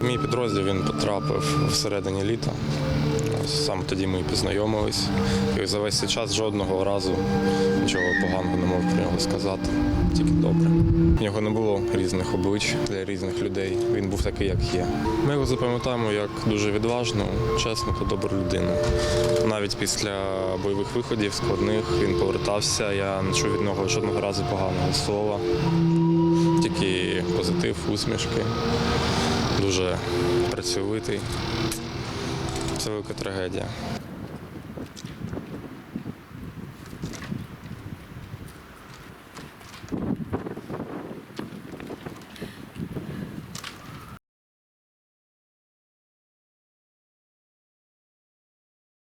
Мій підрозділ він потрапив всередині літа. Саме тоді ми і познайомились. І за весь цей час жодного разу нічого поганого не можу про нього сказати. Тільки добре. В нього не було різних облич для різних людей. Він був такий, як є. Ми його запам'ятаємо як дуже відважну, чесну та добру людину. Навіть після бойових виходів складних він повертався. Я не чув від нього жодного разу поганого слова. Тільки позитив, усмішки. Дуже працьовитий. Це велика трагедія.